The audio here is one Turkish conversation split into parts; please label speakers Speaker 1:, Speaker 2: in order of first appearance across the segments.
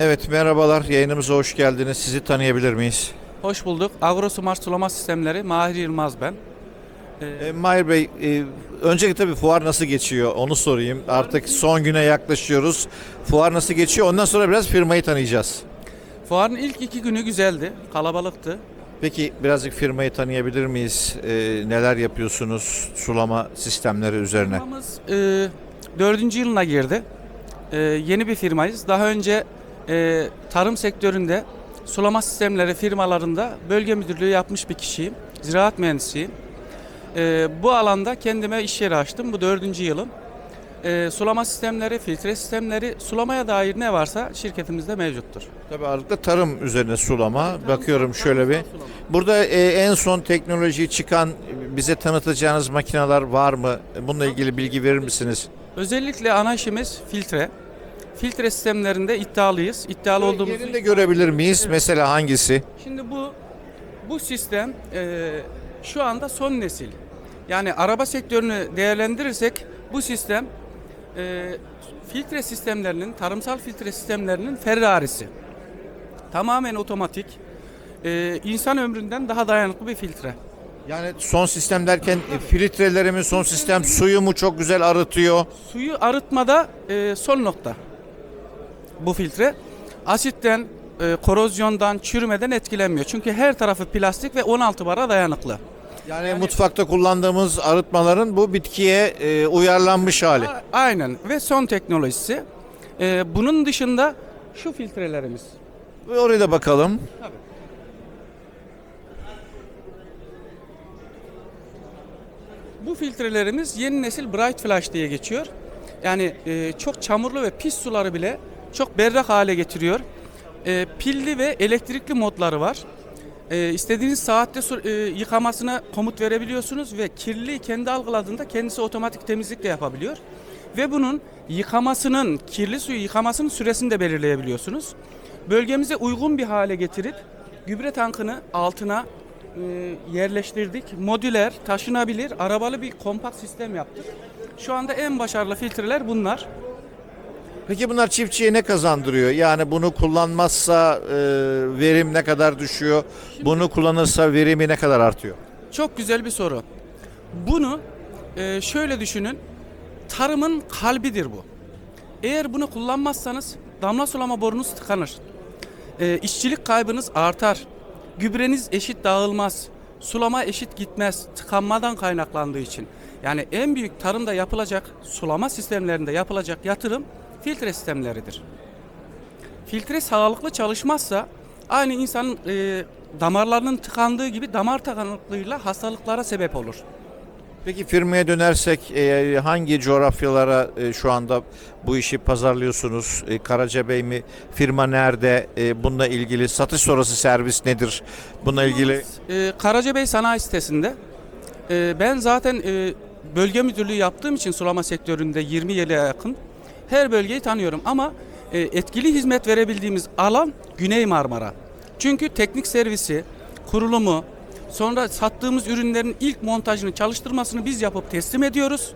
Speaker 1: Evet merhabalar yayınımıza hoş geldiniz. Sizi tanıyabilir miyiz?
Speaker 2: Hoş bulduk. Agrosmart sulama sistemleri Mahir Yılmaz ben.
Speaker 1: E, Mahir Bey e, öncelikle tabii fuar nasıl geçiyor onu sorayım. Artık son güne yaklaşıyoruz. Fuar nasıl geçiyor ondan sonra biraz firmayı tanıyacağız.
Speaker 2: Fuarın ilk iki günü güzeldi, kalabalıktı.
Speaker 1: Peki birazcık firmayı tanıyabilir miyiz? E, neler yapıyorsunuz sulama sistemleri üzerine?
Speaker 2: Firmamız e, dördüncü yılına girdi. E, yeni bir firmayız. Daha önce e, tarım sektöründe sulama sistemleri firmalarında bölge müdürlüğü yapmış bir kişiyim. Ziraat mühendisiyim. E, bu alanda kendime iş yeri açtım. Bu dördüncü yılım. E, sulama sistemleri, filtre sistemleri, sulamaya dair ne varsa şirketimizde mevcuttur.
Speaker 1: Tabii ağırlıklı tarım üzerine sulama. Bakıyorum
Speaker 2: Tarımsal-
Speaker 1: şöyle bir.
Speaker 2: sulama.
Speaker 1: Burada e, en son teknoloji çıkan bize tanıtacağınız makineler var mı? Bununla ilgili bilgi verir misiniz?
Speaker 2: Özellikle ana işimiz filtre. Filtre sistemlerinde iddialıyız. İddialı olduğumuz.
Speaker 1: Yerinde görebilir miyiz? Mesela hangisi?
Speaker 2: Şimdi bu bu sistem e, şu anda son nesil. Yani araba sektörünü değerlendirirsek bu sistem e, filtre sistemlerinin, tarımsal filtre sistemlerinin Ferrari'si. Tamamen otomatik. E, insan ömründen daha dayanıklı bir filtre.
Speaker 1: Yani son sistem derken e, filtreleri mi son sistem suyu mu çok güzel arıtıyor?
Speaker 2: Suyu arıtmada e, son nokta. Bu filtre asitten, e, korozyondan, çürümeden etkilenmiyor. Çünkü her tarafı plastik ve 16 bara dayanıklı.
Speaker 1: Yani, mutfakta kullandığımız arıtmaların bu bitkiye e, uyarlanmış hali.
Speaker 2: A- Aynen ve son teknolojisi. E, bunun dışında şu filtrelerimiz.
Speaker 1: Ve oraya da bakalım.
Speaker 2: Bu filtrelerimiz yeni nesil Bright Flash diye geçiyor. Yani e, çok çamurlu ve pis suları bile çok berrak hale getiriyor. E, pilli ve elektrikli modları var. E, istediğiniz saatte su, e, yıkamasına komut verebiliyorsunuz ve kirliliği kendi algıladığında kendisi otomatik temizlik de yapabiliyor. Ve bunun yıkamasının, kirli suyu yıkamasının süresini de belirleyebiliyorsunuz. Bölgemize uygun bir hale getirip gübre tankını altına e, yerleştirdik. Modüler, taşınabilir, arabalı bir kompakt sistem yaptık. Şu anda en başarılı filtreler bunlar.
Speaker 1: Peki bunlar çiftçiye ne kazandırıyor? Yani bunu kullanmazsa e, verim ne kadar düşüyor? Bunu kullanırsa verimi ne kadar artıyor?
Speaker 2: Çok güzel bir soru. Bunu e, şöyle düşünün. Tarımın kalbidir bu. Eğer bunu kullanmazsanız damla sulama borunuz tıkanır. E, işçilik kaybınız artar. Gübreniz eşit dağılmaz. Sulama eşit gitmez. Tıkanmadan kaynaklandığı için. Yani en büyük tarımda yapılacak, sulama sistemlerinde yapılacak yatırım filtre sistemleridir. Filtre sağlıklı çalışmazsa aynı insanın e, damarlarının tıkandığı gibi damar tıkanıklığıyla hastalıklara sebep olur.
Speaker 1: Peki firmaya dönersek e, hangi coğrafyalara e, şu anda bu işi pazarlıyorsunuz? E, Karacabey mi? Firma nerede? E, bununla ilgili satış sonrası servis nedir? Bununla ilgili
Speaker 2: E, Karacabey Sanayi Sitesi'nde e, ben zaten e, bölge müdürlüğü yaptığım için sulama sektöründe 20 yıla yakın her bölgeyi tanıyorum ama e, etkili hizmet verebildiğimiz alan Güney Marmara. Çünkü teknik servisi, kurulumu, sonra sattığımız ürünlerin ilk montajını, çalıştırmasını biz yapıp teslim ediyoruz.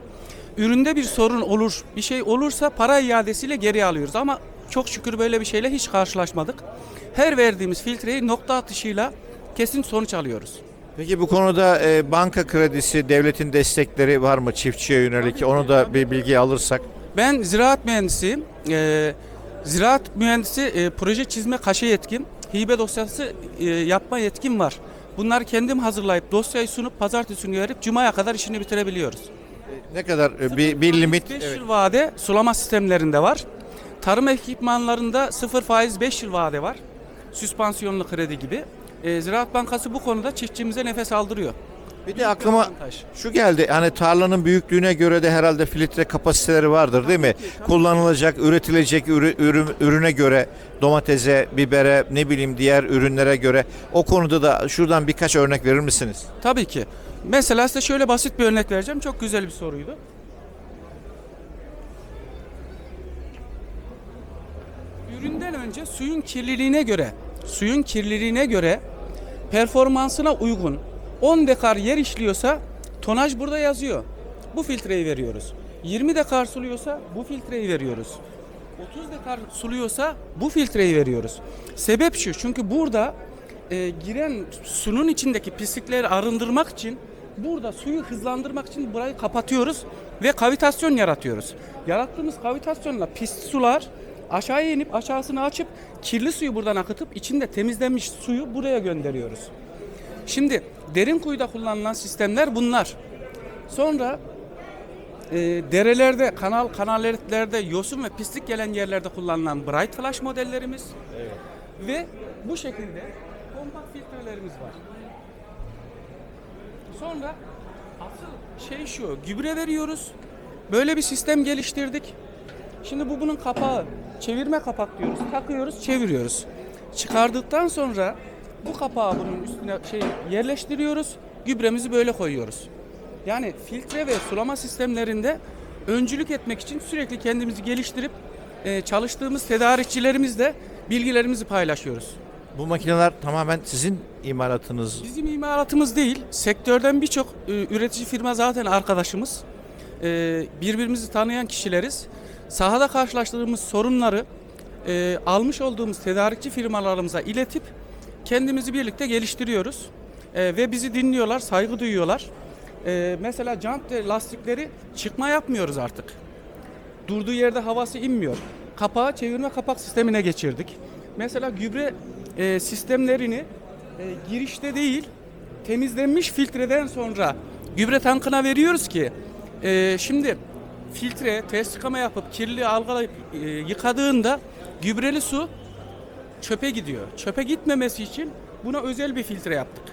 Speaker 2: Üründe bir sorun olur, bir şey olursa para iadesiyle geri alıyoruz ama çok şükür böyle bir şeyle hiç karşılaşmadık. Her verdiğimiz filtreyi nokta atışıyla kesin sonuç alıyoruz.
Speaker 1: Peki bu konuda e, banka kredisi, devletin destekleri var mı çiftçiye yönelik? Onu da bir bilgi alırsak.
Speaker 2: Ben ziraat mühendisiyim. Ee, ziraat mühendisi e, proje çizme kaşe yetkim, hibe dosyası e, yapma yetkim var. Bunları kendim hazırlayıp dosyayı sunup pazartesi günü verip cumaya kadar işini bitirebiliyoruz.
Speaker 1: Ne kadar e, bir, bir limit?
Speaker 2: 5
Speaker 1: Evet.
Speaker 2: yıl vade sulama sistemlerinde var. Tarım ekipmanlarında 0 faiz 5 yıl vade var. Süspansiyonlu kredi gibi. Ee, Ziraat Bankası bu konuda çiftçimize nefes aldırıyor.
Speaker 1: Bir de aklıma şu geldi. Hani tarlanın büyüklüğüne göre de herhalde filtre kapasiteleri vardır değil mi? Kullanılacak, üretilecek ürü- ürün, ürüne göre domatese, bibere, ne bileyim diğer ürünlere göre o konuda da şuradan birkaç örnek verir misiniz?
Speaker 2: Tabii ki. Mesela size şöyle basit bir örnek vereceğim. Çok güzel bir soruydu. Üründen önce suyun kirliliğine göre, suyun kirliliğine göre performansına uygun 10 dekar yer işliyorsa tonaj burada yazıyor. Bu filtreyi veriyoruz. 20 dekar suluyorsa bu filtreyi veriyoruz. 30 dekar suluyorsa bu filtreyi veriyoruz. Sebep şu çünkü burada e, giren sunun içindeki pislikleri arındırmak için burada suyu hızlandırmak için burayı kapatıyoruz ve kavitasyon yaratıyoruz. Yarattığımız kavitasyonla pis sular aşağıya inip aşağısını açıp kirli suyu buradan akıtıp içinde temizlenmiş suyu buraya gönderiyoruz. Şimdi derin kuyuda kullanılan sistemler bunlar. Sonra e, derelerde, kanal kanallerde yosun ve pislik gelen yerlerde kullanılan Bright Flash modellerimiz ve bu şekilde kompakt filtrelerimiz var. Sonra asıl şey şu, gübre veriyoruz. Böyle bir sistem geliştirdik. Şimdi bu bunun kapağı. Çevirme kapak diyoruz. Takıyoruz, çeviriyoruz. Çıkardıktan sonra bu kapağı bunun üstüne şey yerleştiriyoruz. Gübremizi böyle koyuyoruz. Yani filtre ve sulama sistemlerinde öncülük etmek için sürekli kendimizi geliştirip e, çalıştığımız tedarikçilerimizle bilgilerimizi paylaşıyoruz.
Speaker 1: Bu makineler tamamen sizin imalatınız.
Speaker 2: Bizim imalatımız değil, sektörden birçok e, üretici firma zaten arkadaşımız. E, birbirimizi tanıyan kişileriz. Sahada karşılaştığımız sorunları e, almış olduğumuz tedarikçi firmalarımıza iletip kendimizi birlikte geliştiriyoruz. E, ve bizi dinliyorlar, saygı duyuyorlar. E, mesela jant lastikleri çıkma yapmıyoruz artık. Durduğu yerde havası inmiyor. Kapağı çevirme kapak sistemine geçirdik. Mesela gübre e, sistemlerini e, girişte değil temizlenmiş filtreden sonra gübre tankına veriyoruz ki e, şimdi filtre test yıkama yapıp kirli algılayıp e, yıkadığında gübreli su çöpe gidiyor. Çöpe gitmemesi için buna özel bir filtre yaptık.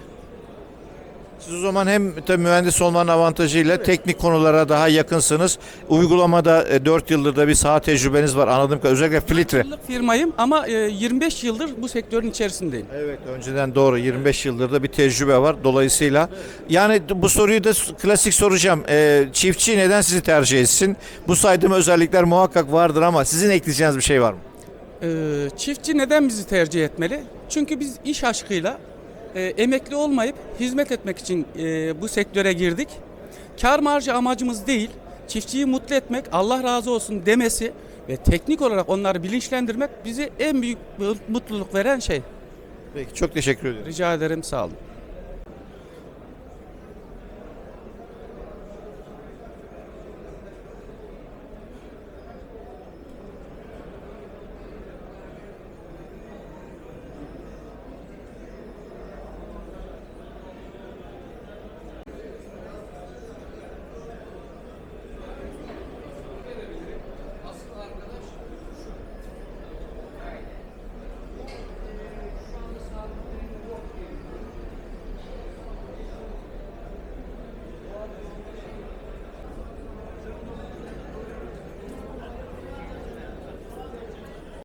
Speaker 1: Siz o zaman hem tabii mühendis olmanın avantajıyla teknik konulara daha yakınsınız. Uygulamada 4 yıldır da bir saha tecrübeniz var anladığım kadarıyla. Özellikle filtre.
Speaker 2: Yıllık firmayım ama e, 25 yıldır bu sektörün içerisindeyim.
Speaker 1: Evet önceden doğru 25 yıldır da bir tecrübe var dolayısıyla. Yani bu soruyu da klasik soracağım. Ee, çiftçi neden sizi tercih etsin? Bu saydığım özellikler muhakkak vardır ama sizin ekleyeceğiniz bir şey var mı?
Speaker 2: Ee, çiftçi neden bizi tercih etmeli? Çünkü biz iş aşkıyla e, emekli olmayıp hizmet etmek için e, bu sektöre girdik. Kar marjı amacımız değil, çiftçiyi mutlu etmek, Allah razı olsun demesi ve teknik olarak onları bilinçlendirmek bizi en büyük mutluluk veren şey.
Speaker 1: Peki çok teşekkür ederim.
Speaker 2: Rica ederim, sağ olun.